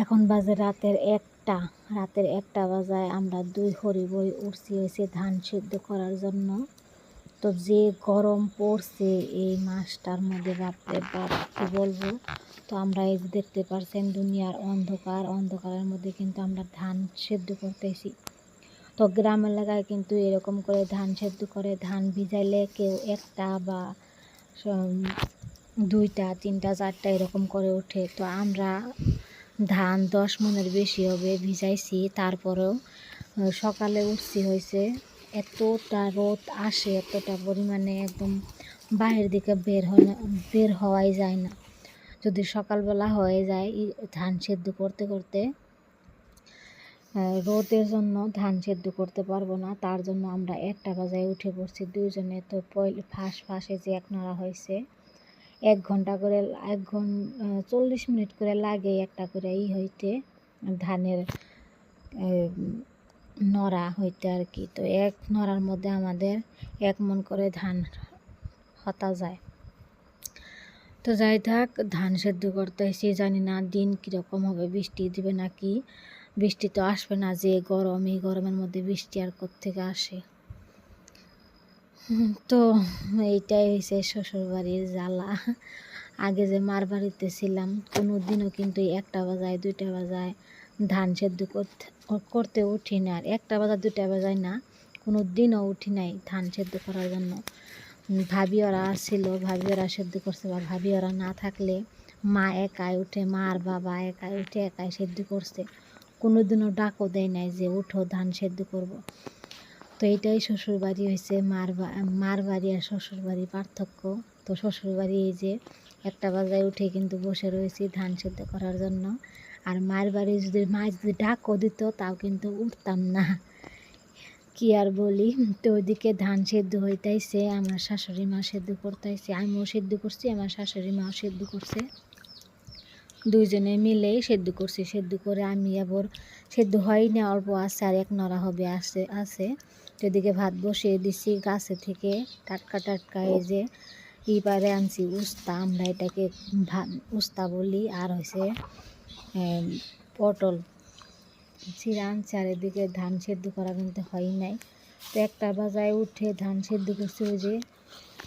এখন বাজে রাতের একটা রাতের একটা বাজায় আমরা দুই হরি হরিবই উঠছি হয়েছে ধান সিদ্ধ করার জন্য। তো যে গরম পড়ছে এই মাসটার মধ্যে বাপরে বাপ, কী বলব? তো আমরা এই দেখতে পারছেন দুনিয়ার অন্ধকার, অন্ধকারের মধ্যে কিন্তু আমরা ধান সেদ্ধ করতেছি। তো গ্রাম এলাকায় কিন্তু এরকম করে ধান সেদ্ধ করে, ধান ভিজাইলে কেউ একটা বা দুইটা, তিনটা, চারটা এরকম করে ওঠে। তো আমরা ধান দশ মনের বেশি হবে, ভিজাইছি, তারপরেও সকালে উঠছি হয়েছে এতটা রোদ আসে, এতটা পরিমাণে একদম বাইরের দিকে বের হয় না, বের হওয়াই যায় না। যদি সকালবেলা হয়ে যায় ধান সেদ্ধ করতে করতে রোদের জন্য ধান সেদ্ধ করতে পারব না, তার জন্য আমরা একটা বাজায় উঠে পড়ছি, দুইজনে তো পয়লে, ফাঁস ফাঁসে যে এক নাড়া হয়েছে এক ঘণ্টা করে এক ঘন চল্লিশ মিনিট করে লাগে একটা করে ই হইতে, ধানের নড়া হইতে আর কি। তো এক নড়ার মধ্যে আমাদের এক মন করে ধান হতা যায়। তো যাই থাক, ধান সেদ্ধ করতে এসে জানি না দিন কীরকম হবে, বৃষ্টি দিবে নাকি? বৃষ্টি তো আসবে না যে গরম, এই গরমের মধ্যে বৃষ্টি আর কোত্থেকে আসে? তো এইটাই হয়েছে শ্বশুরবাড়ির জ্বালা। আগে যে মার বাড়িতে ছিলাম কোনো দিনও কিন্তু একটা বাজায়, দুইটা বাজায় ধান সেদ্ধ করতে করতে উঠি না। আর একটা বাজার দুইটা বাজায় না কোনো দিনও উঠি নাই ধান সেদ্ধ করার জন্য। ভাবি ওরা আসছিল, ভাবি ওরা সেদ্ধ করছে বা ভাবি ওরা না থাকলে মা একাই উঠে মা আর বাবা একাই উঠে, একাই সেদ্ধ করছে। কোনো দিনও ডাকও দেয় নাই যে, উঠো, ধান সেদ্ধ করব। তো এটাই শ্বশুর বাড়ি হয়েছে মার মার বাড়ি আর শ্বশুর বাড়ি পার্থক্য। তো শ্বশুর বাড়ি এই যে একটা বাজায় উঠে কিন্তু বসে রয়েছি ধান সেদ্ধ করার জন্য। আর মায়ের বাড়ি যদি মা যদি ডাকও দিত, তাও কিন্তু উঠতাম না। কি আর বলি? তো ওইদিকে ধান সেদ্ধ হইতাইছে, আমার শাশুড়ি মা সেদ্ধ করতেছে আমিও সেদ্ধ করছি, আমার শাশুড়ি মাও সেদ্ধ করছে। দুইজনে মিলেই সেদ্ধ করছি, সেদ্ধ করে আমি আবার, সেদ্ধ হয় না অল্প আছে আর এক নড়া হবে, আছে আছে। তো এদিকে ভাত বসিয়ে দিছি, গাছে থেকে টাটকা টাটকা এই যে ইবারে আনছি উস্তা, আমরা এটাকে উস্তা বলি। আর হয়েছে পটল। চিরা আনছি আর এদিকে ধান সেদ্ধ করা কিন্তু হয় নাই। তো একটা বাজায় উঠে ধান সেদ্ধ করছি ওই যে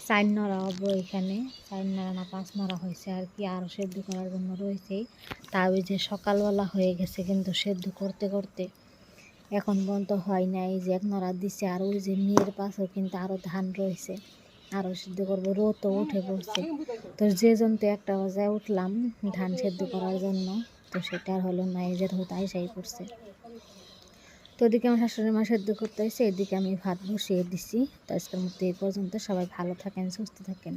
চার নড়া হব এখানে। চার নড়া না পাঁচ নড়া হয়েছে আর কি আরও সেদ্ধ করার জন্য রয়েছেই। তা ওই যে সকালবেলা হয়ে গেছে কিন্তু সেদ্ধ করতে করতে। এখন পর্যন্ত হয় নাই যে এক নড়া দিছে, আর ওই যে মেয়ের পাশেও কিন্তু আরও ধান রয়েছে। আরও সিদ্ধ করব, রোদও উঠে পড়ছে। তো যে জন তো একটা বাজায় উঠলাম ধান সেদ্ধ করার জন্য, তো সেটা হলো না, এই যে রোদ আইসাই পড়ছে তো ওদিকে আমার শাশুড়ি মা সেদ্ধ করতে হয়েছে এদিকে আমি ভাত বসিয়ে দিছি। তো আজকের মতো এই পর্যন্ত। সবাই ভালো থাকেন, সুস্থ থাকেন।